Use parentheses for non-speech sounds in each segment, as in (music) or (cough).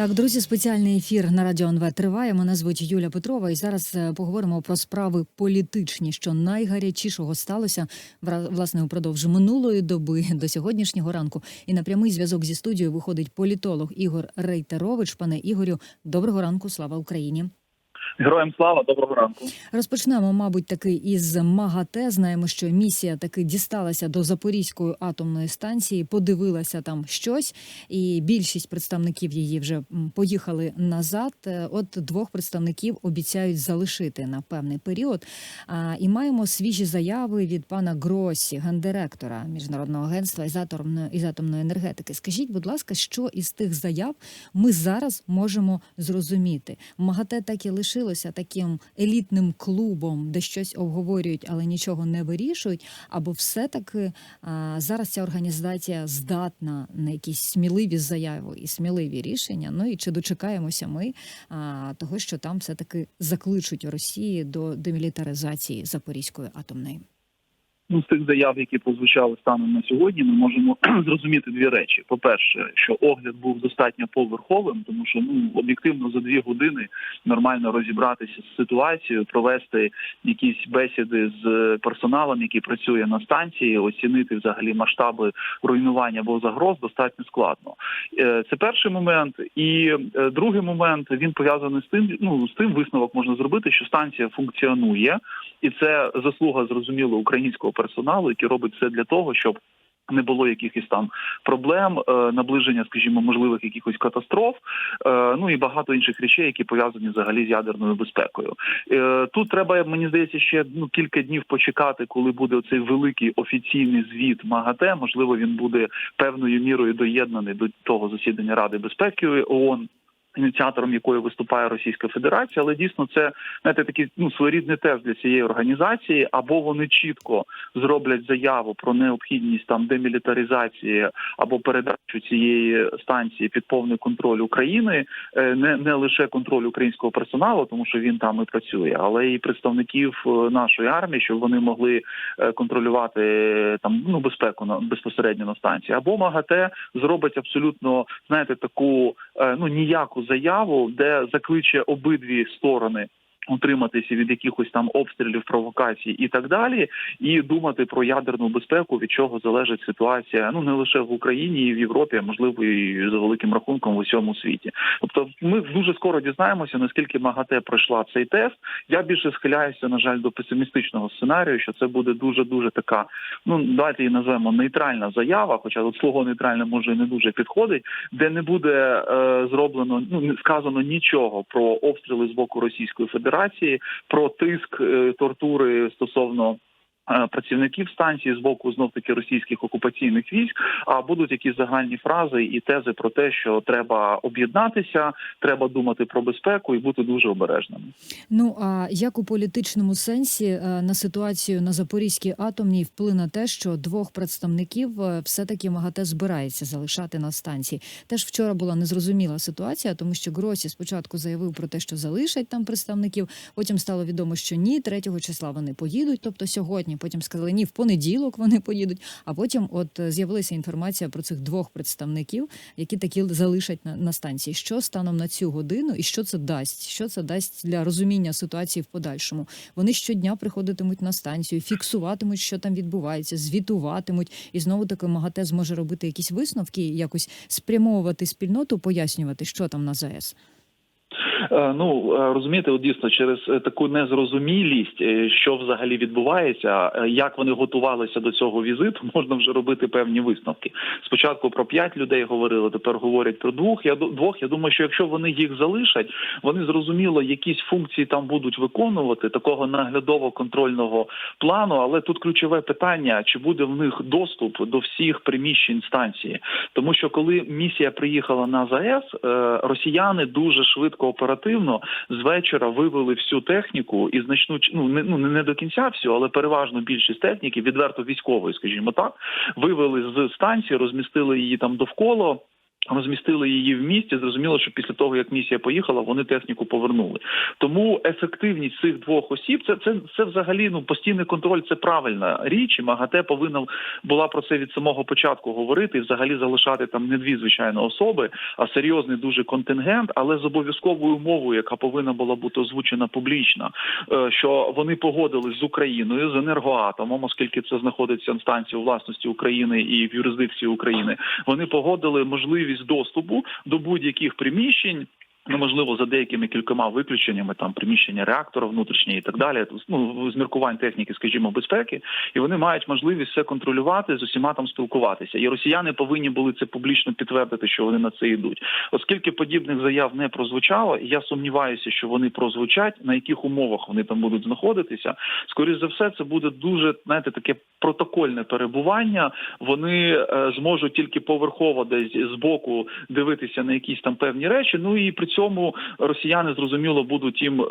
Так, друзі, спеціальний ефір на радіо НВ триває. Мене звуть Юля Петрова, і зараз е, поговоримо про справи політичні, що найгарячішого сталося власне упродовж минулої доби (laughs) до сьогоднішнього ранку. І на прямий зв'язок зі студією виходить політолог Ігор Рейтерович. Пане Ігорю, доброго ранку, слава Україні. Героям слава, доброго ранку. Розпочнемо, мабуть, таки із МАГАТЕ. Знаємо, що місія таки дісталася до Запорізької атомної станції, подивилася там щось, і більшість представників її вже поїхали назад. Е, От двох представників обіцяють залишити на певний період. І маємо свіжі заяви від пана Гросі, гендиректора міжнародного агентства із атомної із атомної енергетики. Скажіть, будь ласка, що із тих заяв ми зараз можемо зрозуміти? МАГАТЕ так і лишилося таким елітним клубом, де щось обговорюють, але нічого не вирішують. Або все-таки зараз ця організація здатна на якісь сміливі заяви і сміливі рішення. Ну і чи дочекаємося ми того, що там все таки закличуть Росії до демілітаризації Запорізької атомної? Ну, з тих заяв, які прозвучали станом на сьогодні, ми можемо (clears throat) зрозуміти дві речі. По-перше, що огляд був достатньо поверховим, тому що ну об'єктивно за дві години нормально розібратися з ситуацією, провести якісь бесіди з персоналом, який працює на станції, оцінити взагалі масштаби руйнування або загроз достатньо складно. Е, Це перший момент. І е, другий момент він пов'язаний з тим, ну з тим висновок можна зробити, що станція функціонує, і це заслуга зрозуміло українського персоналу, який робить все для того, щоб. Не було якихось там проблем, е, наближення, скажімо, можливих якихось катастроф, е, ну і багато інших речей, які пов'язані взагалі з ядерною безпекою. Е, Тут треба, мені здається, ще ну кілька днів почекати, коли буде цей великий офіційний звіт МАГАТЕ. Можливо, він буде певною мірою доєднаний до того засідання Ради безпеки ООН. Ініціатором якої виступає Російська Федерація, але дійсно це знаєте, такий ну своєрідний тест для цієї організації, або вони чітко зроблять заяву про необхідність там демілітаризації або передачу цієї станції під повний контроль України, е, не не лише контроль українського персоналу, тому що він там і працює, але і представників е, нашої армії, щоб вони могли е, контролювати там ну безпеку на безпосередньо на станції, або МАГАТЕ зробить абсолютно знаєте таку ну ніяку заяву, де закличе обидві сторони. Утриматися від якихось там обстрілів, провокацій і так далі, і думати про ядерну безпеку, від чого залежить ситуація, ну не лише в Україні, і в Європі, а можливо і за великим рахунком в усьому світі. Тобто, ми дуже скоро дізнаємося, наскільки МАГАТЕ пройшла цей тест. Я більше схиляюся, на жаль, до песимістичного сценарію, що це буде дуже дуже така. Ну давайте її назвемо нейтральна заява, хоча тут слово нейтральне може і не дуже підходить, де не буде е, зроблено ну сказано нічого про обстріли з боку Російської Федерації, про тиск е, тортури стосовно. Е, Працівників станції з боку знов таки російських окупаційних військ, а будуть якісь загальні фрази і тези про те, що треба об'єднатися, треба думати про безпеку і бути дуже обережними. Ну а як у політичному сенсі е, на ситуацію на Запорізькій атомній вплине те, що двох представників е, все-таки МАГАТЕ збирається залишати на станції? Теж вчора була незрозуміла ситуація, тому що Гросі спочатку заявив про те, що залишать там представників. Потім стало відомо, що ні, 3 числа вони поїдуть, тобто сьогодні. Потім сказали ні, в понеділок вони поїдуть. А потім, от е, з'явилася інформація про цих двох представників, які такі залишать на, на станції. Що станом на цю годину і що це дасть? Що це дасть для розуміння ситуації в подальшому? Вони щодня приходитимуть на станцію, фіксуватимуть, що там відбувається, звітуватимуть, і знову таки МАГАТЕ зможе робити якісь висновки, якось спрямовувати спільноту, пояснювати, що там на ЗАЕС. Е, Ну е, розумієте, от дійсно через е, таку незрозумілість, що взагалі відбувається, як вони готувалися до цього візиту, (laughs) можна вже робити певні висновки. Спочатку про п'ять людей говорили, тепер говорять про двох. Я двох. Я думаю, що якщо вони їх залишать, вони зрозуміло якісь функції там будуть виконувати такого наглядово-контрольного плану. Але тут ключове питання: чи буде в них доступ до всіх приміщень станції, тому що коли місія приїхала на ЗАЕС, росіяни дуже швидко оперативно з вечора вивели всю техніку і значну ну не ну не до кінця всю, але переважно більшість техніки, відверто військової, скажімо так, вивели з станції, розмістили її там довкола. Розмістили її в місті. Зрозуміло, що після того як місія поїхала, вони техніку повернули. Тому ефективність цих двох осіб це це, це взагалі ну постійний контроль. Це правильна річ. і МАГАТЕ повинна була про це від самого початку говорити і взагалі залишати там не дві звичайно особи, а серйозний дуже контингент, але з обов'язковою мовою, яка повинна була бути озвучена публічно, е, що вони погодились з Україною з енергоатомом, оскільки це знаходиться інстанція у власності України і в юрисдикції України. Вони погодили можливість доступу до будь-яких приміщень. Ну, можливо, за деякими кількома виключеннями, там приміщення реактора внутрішнє і так далі. Ну з міркувань техніки, скажімо, безпеки, і вони мають можливість все контролювати з усіма там спілкуватися. І росіяни повинні були це публічно підтвердити, що вони на це йдуть. Оскільки подібних заяв не прозвучало, я сумніваюся, що вони прозвучать, на яких умовах вони там будуть знаходитися. Скоріше за все, це буде дуже знаєте, таке протокольне перебування. Вони е, зможуть тільки поверхово десь з боку дивитися на якісь там певні речі. Ну і при цьому росіяни зрозуміло будуть їм е,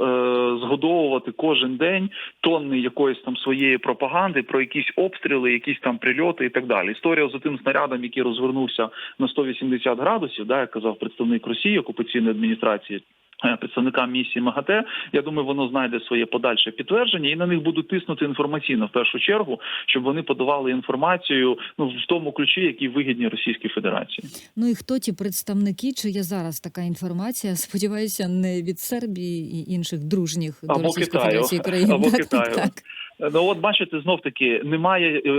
згодовувати кожен день тонни якоїсь там своєї пропаганди про якісь обстріли, якісь там прильоти і так далі. Історія з тим снарядом, який розвернувся на 180 градусів, да, як казав представник Росії окупаційної адміністрації. Е, Представникам місії МАГАТЕ, я думаю, воно знайде своє подальше підтвердження, і на них будуть тиснути інформаційно в першу чергу, щоб вони подавали інформацію ну в тому ключі, який вигідні Російській Федерації. Ну і хто ті представники? Чи є зараз така інформація? (laughs) Сподіваюся, не від Сербії і інших дружніх до Або Російської Китаю. Федерації країн. Або так, Китаю. так. Ну от бачите, знов таки немає е,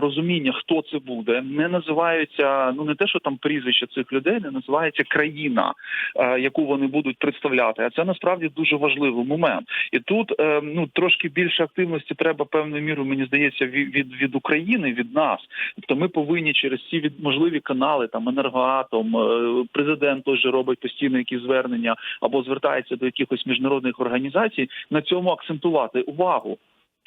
розуміння, хто це буде. Не називаються ну не те, що там прізвища цих людей, не називається країна, е, яку вони будуть представляти. А це насправді дуже важливий момент. І тут е, ну трошки більше активності треба певною мірою, мені здається, від, від, від України, від нас. Тобто ми повинні через ці від можливі канали, там енергоатом, е, президент же робить постійно якісь звернення або звертається до якихось міжнародних організацій. На цьому акцентувати увагу.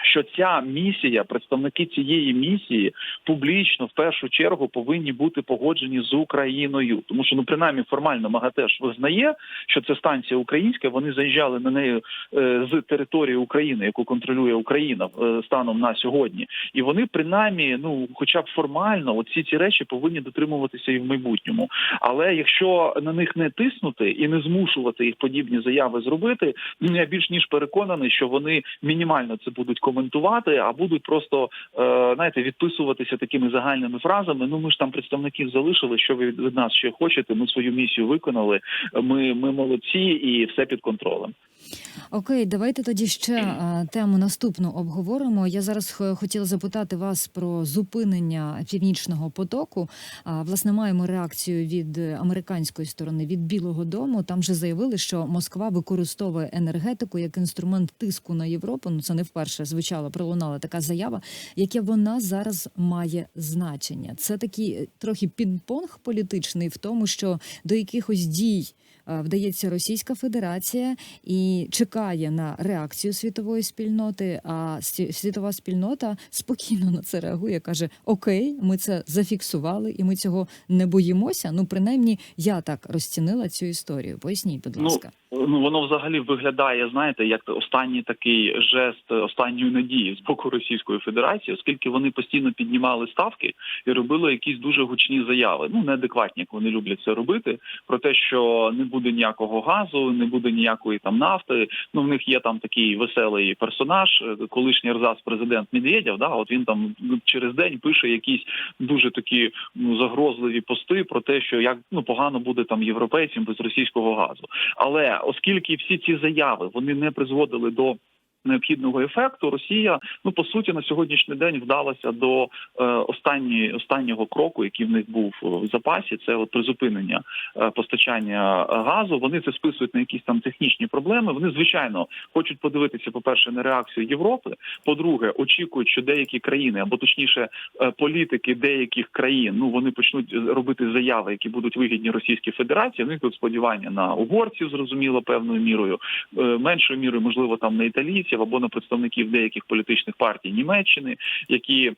Що ця місія, представники цієї місії публічно в першу чергу повинні бути погоджені з Україною, тому що ну принаймні формально МАГАТЕ визнає, що це станція українська. Вони заїжджали на неї е, з території України, яку контролює Україна е, станом на сьогодні, і вони принаймні, ну хоча б формально, оці ці речі повинні дотримуватися і в майбутньому. Але якщо на них не тиснути і не змушувати їх подібні заяви зробити, я більш ніж переконаний, що вони мінімально це будуть коментувати, а будуть просто е, знаєте, відписуватися такими загальними фразами. Ну ми ж там представників залишили. Що ви від нас ще хочете? Ми свою місію виконали. Ми, ми молодці і все під контролем. Окей, давайте тоді ще (clears throat) е, тему наступну обговоримо. Я зараз хотіла запитати вас про зупинення північного потоку. Власне, маємо реакцію від е, американської сторони від Білого Дому. Там вже заявили, що Москва використовує енергетику як інструмент тиску на Європу. Ну це не вперше звучала, пролунала така заява, яке вона зараз має значення. Це такий е, трохи пінг-понг політичний в тому, що до якихось дій е, вдається Російська Федерація і чекає на реакцію світової спільноти. А світова спільнота спокійно на це реагує. каже: Окей, ми це зафіксували, і ми цього не боїмося. Ну, принаймні, я так розцінила цю історію. Поясніть, будь Ну, ласка. Ну воно взагалі виглядає, знаєте, як останній такий жест останньої надії з боку Російської Федерації, оскільки вони постійно піднімали ставки і робили якісь дуже гучні заяви. Ну неадекватні, як вони люблять це робити, про те, що не буде ніякого газу, не буде ніякої там нафти. Ну в них є там такий веселий персонаж, е, колишній рзац президент Медведєв. Да, от він там через день пише якісь дуже такі ну загрозливі пости про те, що як ну погано буде там європейцям без російського газу. Але оскільки всі ці заяви вони не призводили до необхідного ефекту, Росія ну по суті на сьогоднішній день вдалася до е, останні, останнього кроку, який в них був в запасі. Це от призупинення е, постачання газу. Вони це списують на якісь там технічні проблеми. Вони звичайно хочуть подивитися, по перше, на реакцію Європи. По-друге, очікують, що деякі країни, або точніше, е, політики деяких країн, ну вони почнуть робити заяви, які будуть вигідні Російській Федерації. В них тут сподівання на угорців, зрозуміло, певною мірою, меншою мірою, можливо, там на італійців або на представників деяких політичних партій Німеччини, які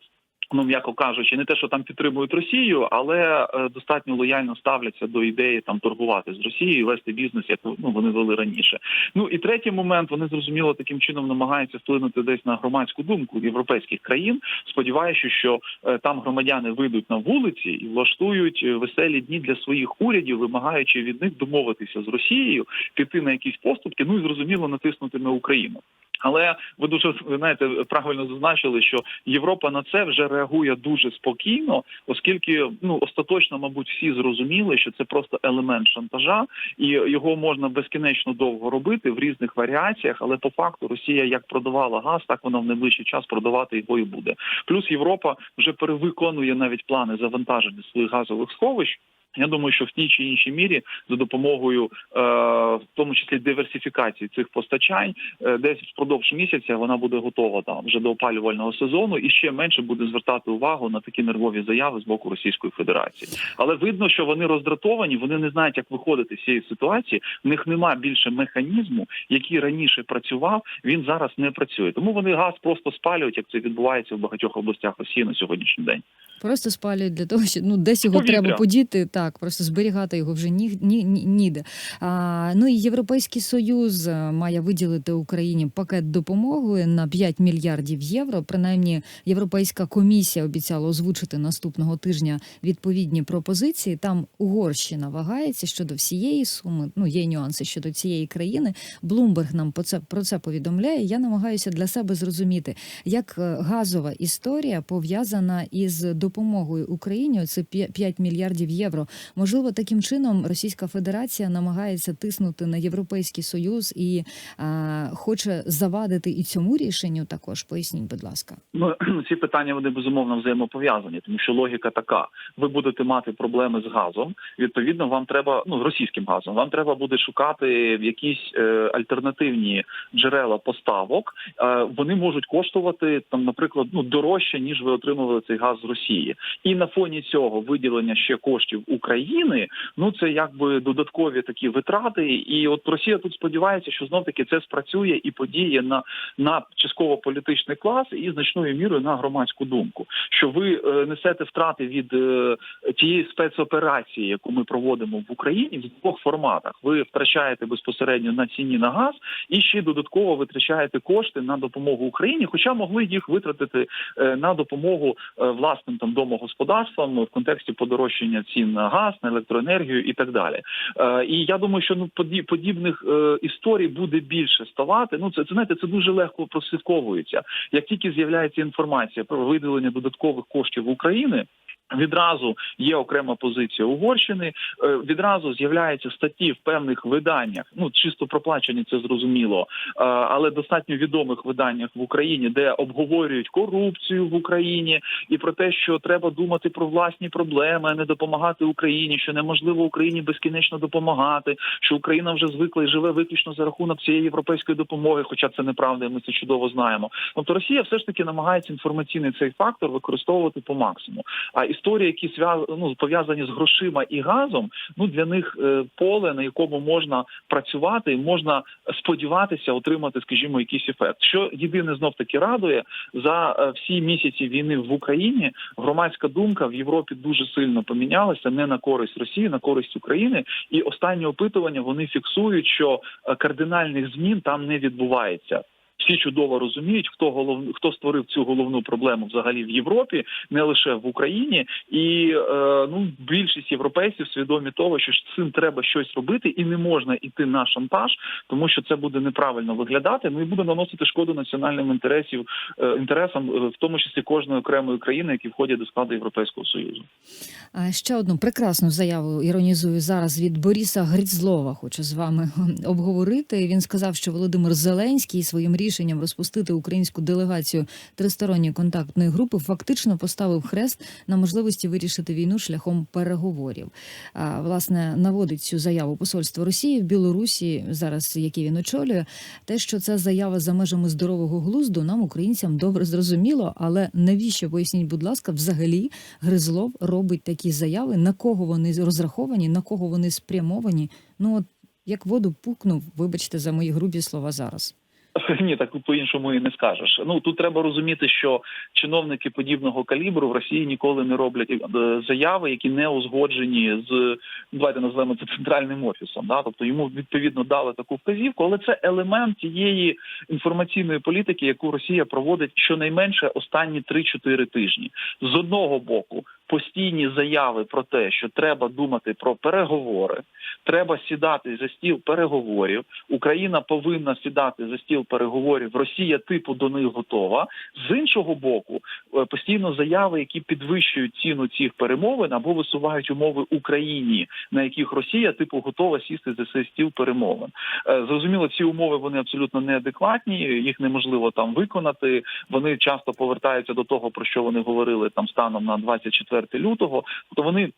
Ну, м'яко кажучи, не те, що там підтримують Росію, але е, достатньо лояльно ставляться до ідеї там торгувати з Росією, вести бізнес, як ну вони вели раніше. Ну і третій момент вони зрозуміло таким чином намагаються вплинути десь на громадську думку європейських країн, сподіваючись, що е, там громадяни вийдуть на вулиці і влаштують е, веселі дні для своїх урядів, вимагаючи від них домовитися з Росією, піти на якісь поступки, ну і зрозуміло натиснути на Україну. Але ви дуже знаєте, правильно зазначили, що Європа на це вже реагує дуже спокійно, оскільки ну остаточно, мабуть, всі зрозуміли, що це просто елемент шантажа, і його можна безкінечно довго робити в різних варіаціях. Але по факту Росія як продавала газ, так вона в найближчий час продавати його і буде. Плюс Європа вже перевиконує навіть плани завантаження своїх газових сховищ. Я думаю, що в тій чи іншій мірі за допомогою, е, в тому числі диверсифікації цих постачань, е, десь впродовж місяця вона буде готова там вже до опалювального сезону, і ще менше буде звертати увагу на такі нервові заяви з боку Російської Федерації. Але видно, що вони роздратовані, вони не знають, як виходити з цієї ситуації. В них нема більше механізму, який раніше працював. Він зараз не працює. Тому вони газ просто спалюють, як це відбувається в багатьох областях Росії на сьогоднішній день. Просто спалюють для того, що ну десь його Повітря. треба подіти. Так, просто зберігати його вже ні, ні, ні ніде. А, ну і Європейський Союз е, має виділити Україні пакет допомоги на 5 мільярдів євро. Принаймні, Європейська комісія обіцяла озвучити наступного тижня відповідні пропозиції. Там Угорщина вагається щодо всієї суми. Ну є нюанси щодо цієї країни. Блумберг нам про це про це повідомляє. Я намагаюся для себе зрозуміти, як е, газова історія пов'язана із допомогою Україні. Це 5 мільярдів євро. Можливо, таким чином Російська Федерація намагається тиснути на Європейський Союз і а, хоче завадити і цьому рішенню. Також поясніть, будь ласка. Ну (clears throat) ці питання вони безумовно взаємопов'язані, тому що логіка така: ви будете мати проблеми з газом. Відповідно, вам треба ну російським газом. Вам треба буде шукати якісь е, альтернативні джерела поставок. Е, вони можуть коштувати там, наприклад, ну дорожче ніж ви отримували цей газ з Росії, і на фоні цього виділення ще коштів України. Ну це якби додаткові такі витрати. І от Росія тут сподівається, що знов таки це спрацює і подіє на, на частково політичний клас і значною мірою на громадську думку. Що ви е, несете втрати від е, тієї спецоперації, яку ми проводимо в Україні, в двох форматах. Ви втрачаєте безпосередньо на ціні на газ і ще додатково витрачаєте кошти на допомогу Україні, хоча могли їх витратити е, на допомогу е, власним там домогосподарствам в контексті подорожчання цін на газ, на електроенергію і так далі. Е, І я думаю, що ну поді- подібних е, історій буде більше ставати. Ну це це знаєте, це дуже легко прослідковується. Як тільки з'являється інформація про виділення додаткових коштів України. Відразу є окрема позиція Угорщини. е, Відразу з'являються статті в певних виданнях. Ну чисто проплачені, це зрозуміло, е, але достатньо відомих виданнях в Україні, де обговорюють корупцію в Україні і про те, що треба думати про власні проблеми, а не допомагати Україні, що неможливо Україні безкінечно допомагати, що Україна вже звикла і живе виключно за рахунок цієї європейської допомоги, хоча це неправда, і ми це чудово знаємо. Тобто Росія все ж таки намагається інформаційний цей фактор використовувати по максимуму. А історії, які ну, пов'язані з грошима і газом, ну для них е, поле, на якому можна працювати, можна сподіватися отримати, скажімо, якийсь ефект. Що єдине знов таки радує за е, всі місяці війни в Україні, громадська думка в Європі дуже сильно помінялася не на користь Росії, на користь України. І останні опитування вони фіксують, що е, кардинальних змін там не відбувається. Всі чудово розуміють, хто голов... хто створив цю головну проблему взагалі в Європі, не лише в Україні, і е, ну більшість європейців свідомі того, що з цим треба щось робити, і не можна йти на шантаж, тому що це буде неправильно виглядати. Ну і буде наносити шкоду національним інтересів е, інтересам, е, в тому числі кожної окремої країни, які входять до складу Європейського союзу. Ще одну прекрасну заяву іронізую зараз від Бориса Грицлова. Хочу з вами (laughs) обговорити. Він сказав, що Володимир Зеленський своїм рішенням розпустити українську делегацію тристоронньої контактної групи фактично поставив хрест на можливості вирішити війну шляхом переговорів. А, власне, наводить цю заяву посольство Росії в Білорусі, зараз яке він очолює. Те, що ця заява за межами здорового глузду, нам, українцям, добре зрозуміло. Але навіщо поясніть, будь ласка, взагалі Гризлов робить такі заяви, на кого вони розраховані, на кого вони спрямовані? Ну от як воду пукнув, вибачте за мої грубі слова зараз. (laughs) Ні, так по-іншому і не скажеш. Ну тут треба розуміти, що чиновники подібного калібру в Росії ніколи не роблять е, заяви, які не узгоджені з давайте назвемо це центральним офісом. Да? Тобто йому відповідно дали таку вказівку, але це елемент тієї інформаційної політики, яку Росія проводить щонайменше останні 3-4 тижні. З одного боку, постійні заяви про те, що треба думати про переговори, треба сідати за стіл переговорів. Україна повинна сідати за стіл переговорів. Росія типу до них готова. З іншого боку, е, постійно заяви, які підвищують ціну цих перемовин або висувають умови Україні, на яких Росія типу готова сісти за цей стіл перемовин. Е, Зрозуміло, ці умови вони абсолютно неадекватні, їх неможливо там виконати. Вони часто повертаються до того, про що вони говорили там станом на 24 лютого. то вони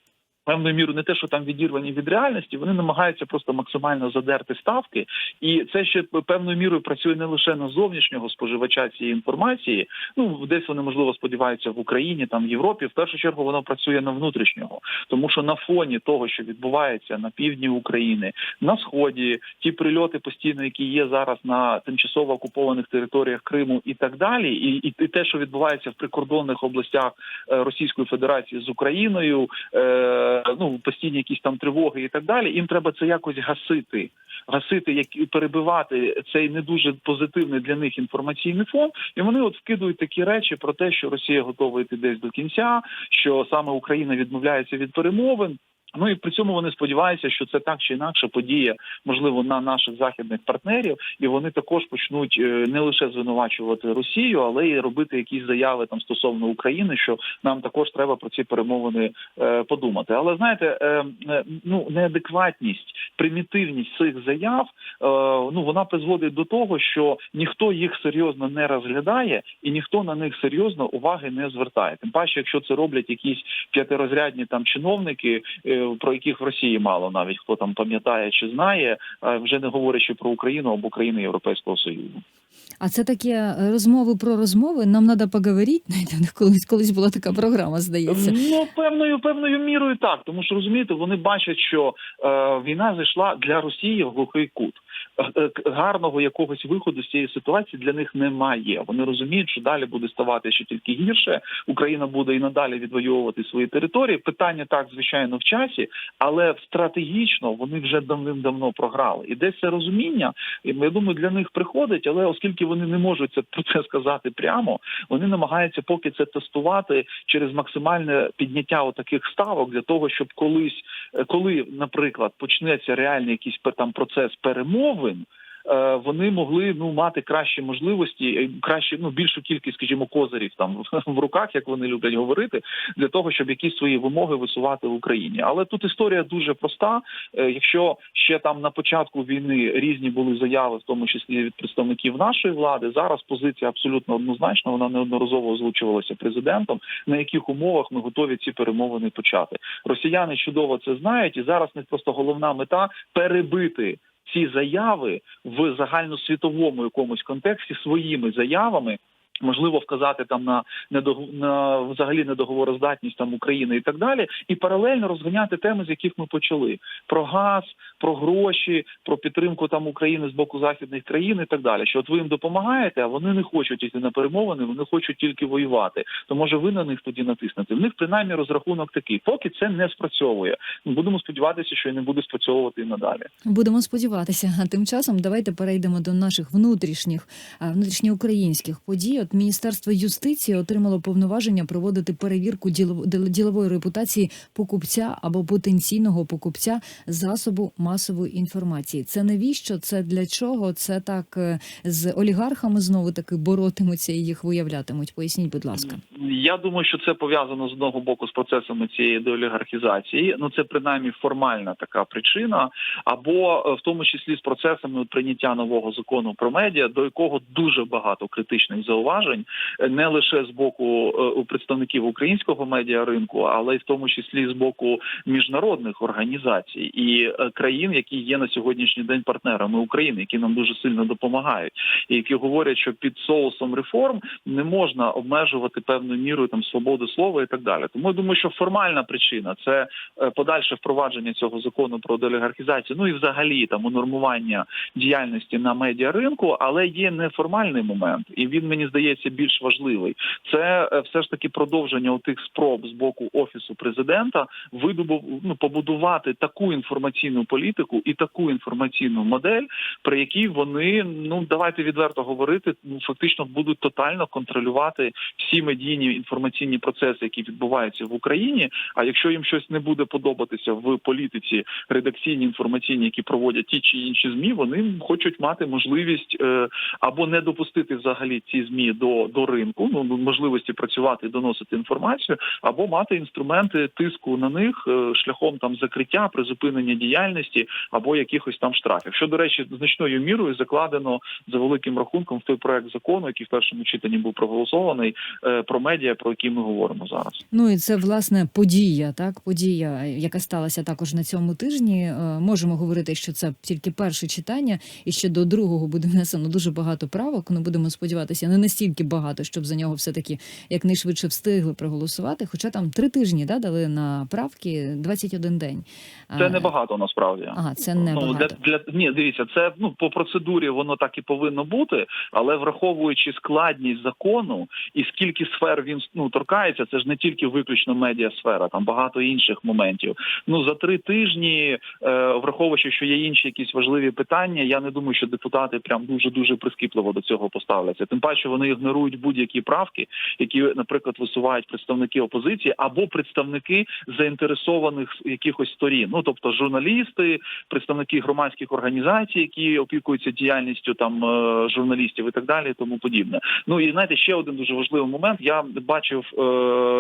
певною мірою не те, що там відірвані від реальності, вони намагаються просто максимально задерти ставки, і це ще певною мірою працює не лише на зовнішнього споживача цієї інформації. Ну десь вони можливо сподіваються в Україні, там в Європі. В першу чергу воно працює на внутрішнього, тому що на фоні того, що відбувається на півдні України, на сході, ті прильоти постійно, які є зараз на тимчасово окупованих територіях Криму і так далі, і, і, те, що відбувається в прикордонних областях е, Російської Федерації з Україною. Е, ну постійні якісь там тривоги і так далі. Їм треба це якось гасити, гасити, як перебивати цей не дуже позитивний для них інформаційний фон. І вони от вкидують такі речі про те, що Росія готова йти десь до кінця, що саме Україна відмовляється від перемовин. Ну і при цьому вони сподіваються, що це так чи інакше подіє можливо на наших західних партнерів, і вони також почнуть е, не лише звинувачувати Росію, але й робити якісь заяви там стосовно України, що нам також треба про ці перемовини е, подумати. Але знаєте, е, ну неадекватність, примітивність цих заяв, ну вона призводить до того, що ніхто їх серйозно не розглядає, і ніхто на них серйозно уваги не звертає. Тим паче, якщо це роблять якісь п'ятирозрядні там чиновники. Про яких в Росії мало навіть хто там пам'ятає чи знає, вже не говорячи про Україну або країни Європейського Союзу. А це такі е, розмови про розмови. Нам треба поговорити. (laughs) Знаєте, колись колись була така програма, здається. Ну певною певною мірою так, тому що розумієте, вони бачать, що е, війна зайшла для Росії в глухий кут. Е, е, Гарного якогось виходу з цієї ситуації для них немає. Вони розуміють, що далі буде ставати ще тільки гірше. Україна буде і надалі відвоювати свої території. Питання так, звичайно, в часі, але стратегічно вони вже давним-давно програли. І десь це розуміння, я думаю, для них приходить, але оскільки вони не можуть це про це сказати прямо, вони намагаються поки це тестувати через максимальне підняття отаких ставок для того, щоб колись, е, коли, наприклад, почнеться реальний якийсь там процес перемовин. Е, Вони могли ну мати кращі можливості, е, краще ну більшу кількість, скажімо, козирів там (laughs) в руках, як вони люблять говорити, для того, щоб якісь свої вимоги висувати в Україні. Але тут історія дуже проста. Е, Якщо ще там на початку війни різні були заяви, в тому числі від представників нашої влади, зараз позиція абсолютно однозначна. Вона неодноразово озвучувалася президентом. На яких умовах ми готові ці перемовини почати? Росіяни чудово це знають, і зараз них просто головна мета перебити. Ці заяви в загальносвітовому якомусь контексті своїми заявами можливо вказати там на недог... на взагалі недоговороздатність там України і так далі, і паралельно розганяти теми, з яких ми почали: про газ, про гроші, про підтримку там України з боку західних країн і так далі. Що от ви їм допомагаєте, а вони не хочуть йти на перемовини, вони хочуть тільки воювати. То може ви на них тоді натиснете. В них принаймні розрахунок такий. Поки це не спрацьовує. Будемо сподіватися, що і не буде спрацьовувати і надалі. Будемо сподіватися. А тим часом давайте перейдемо до наших внутрішніх внутрішньоукраїнських подій. От Міністерство юстиції отримало повноваження проводити перевірку ділов- ділової репутації покупця або потенційного покупця засобу масової інформації. Це навіщо? Це для чого? Це так е, з олігархами знову таки боротимуться і їх виявлятимуть. Поясніть, будь ласка. Я думаю, що це пов'язано з одного боку з процесами цієї деолігархізації. Ну це принаймні формальна така причина, або е, в тому числі з процесами прийняття нового закону про медіа, до якого дуже багато критичних зауважень зауважень е, не лише з боку е, у представників українського медіаринку, але й в тому числі з боку міжнародних організацій і е, країн, які є на сьогоднішній день партнерами України, які нам дуже сильно допомагають, і які говорять, що під соусом реформ не можна обмежувати певною мірою там свободу слова і так далі. Тому я думаю, що формальна причина це подальше впровадження цього закону про делегархізацію, ну і взагалі там унормування діяльності на медіаринку, але є неформальний момент, і він мені здається більш важливий. Це е, все ж таки продовження тих спроб з боку офісу президента видобув ну, побудувати таку інформаційну політику і таку інформаційну модель, при якій вони ну давайте відверто говорити, ну фактично будуть тотально контролювати всі медійні інформаційні процеси, які відбуваються в Україні. А якщо їм щось не буде подобатися в політиці редакційні інформаційні, які проводять ті чи інші змі, вони хочуть мати можливість е, або не допустити взагалі ці змі до, до ринку, ну можливості працювати і доносити інформацію, або мати інструменти тиску на них е, шляхом там закриття, призупинення діяльності або якихось там штрафів. Що до речі, значною мірою закладено за великим рахунком в той проект закону, який в першому читанні був проголосований е, про медіа, про який ми говоримо зараз. Ну і це власне подія, так подія, яка сталася також на цьому тижні. Е, Можемо говорити, що це тільки перше читання, і ще до другого буде внесено дуже багато правок. Ну будемо сподіватися, не настільки багато, щоб за нього все таки якнайшвидше встигли проголосувати. Хоча там три тижні да, дали на правки 21 день. Це А, небагато насправді. Ага, це Ну, для, для ні, дивіться, це ну по процедурі воно так і повинно бути, але враховуючи складність закону і скільки сфер він ну торкається, це ж не тільки виключно медіасфера, там багато інших моментів. Ну за три тижні, е, враховуючи, що є інші якісь важливі питання, я не думаю, що депутати прям дуже дуже прискіпливо до цього поставляться. Тим паче вони ігнорують будь-які правки, які, наприклад, висувають представники опозиції або представники заінтересованих якихось сторін. Ну тобто журналісти, представники громадських організацій, які опікуються діяльністю там е, журналістів і так далі, і тому подібне. Ну і знаєте, ще один дуже важливий момент. Я бачив е,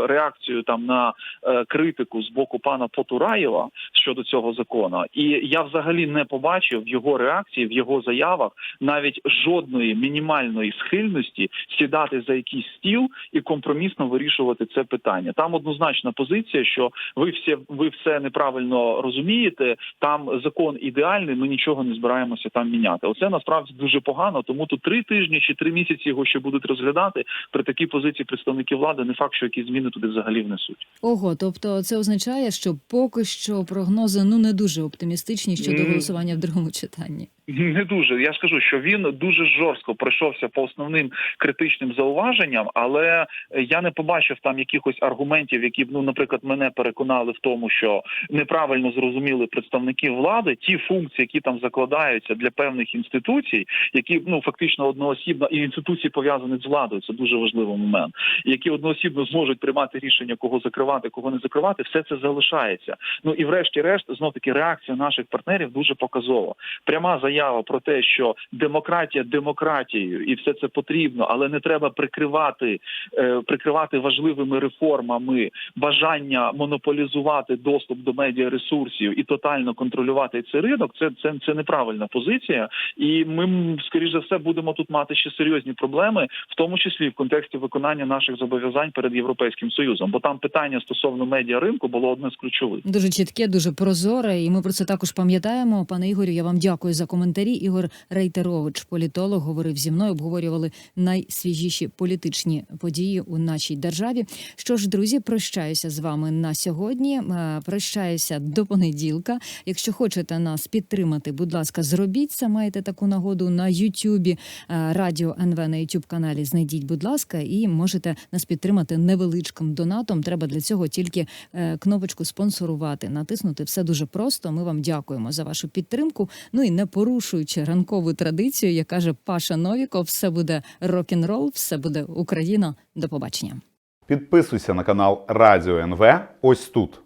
реакцію там на е, критику з боку пана Потураєва щодо цього закону, і я взагалі не побачив в його реакції, в його заявах навіть жодної мінімальної схильності сідати за якийсь стіл і компромісно вирішувати це питання. Там однозначна позиція, що ви всі ви все неправильно розумієте. Там закон ідеальний. Ми нічого не збираємося там міняти. Оце насправді дуже погано. Тому тут три тижні чи три місяці його ще будуть розглядати. При такій позиції представників влади не факт, що якісь зміни туди взагалі внесуть. Ого, тобто це означає, що поки що прогнози ну не дуже оптимістичні щодо М. голосування в другому читанні. Не дуже. Я ж кажу, що він дуже жорстко пройшовся по основним критичним зауваженням, але я не побачив там якихось аргументів, які б ну, наприклад, мене переконали в тому, що неправильно зрозуміли представники влади ті функції, які там закладаються для певних інституцій, які ну фактично одноосібно і інституції пов'язані з владою. Це дуже важливий момент, які одноосібно зможуть приймати рішення, кого закривати, кого не закривати. Все це залишається. Ну і врешті-решт, знов таки реакція наших партнерів дуже показова. Пряма заява про те, що демократія демократією, і все це потрібно, але не треба прикривати, е, прикривати важливими реформами бажання монополізувати доступ до медіаресурсів і тотально контролювати цей ринок. Це це, це неправильна позиція, і ми скоріш за все будемо тут мати ще серйозні проблеми, в тому числі в контексті виконання наших зобов'язань перед європейським союзом. Бо там питання стосовно медіаринку було одне з ключових. Дуже чітке, дуже прозоре, і ми про це також пам'ятаємо. Пане Ігорю, я вам дякую за коментарі. Ігор Рейтерович, політолог, говорив зі мною. Обговорювали найсвіжіші політичні події у нашій державі. Що ж, друзі, прощаюся з вами на сьогодні. Е, Прощаюся до понеділка. Якщо хочете нас підтримати, будь ласка, зробіть це. Маєте таку нагоду на Ютубі е, Радіо НВ на Ютуб каналі. Знайдіть, будь ласка, і можете нас підтримати невеличким донатом. Треба для цього тільки е, кнопочку спонсорувати, натиснути все дуже просто. Ми вам дякуємо за вашу підтримку. Ну і не порушуючи ранкову традицію, як каже Паша Новіков, все буде рок-н-рол, все буде Україна. До побачення. Підписуйся на канал Радіо НВ ось тут.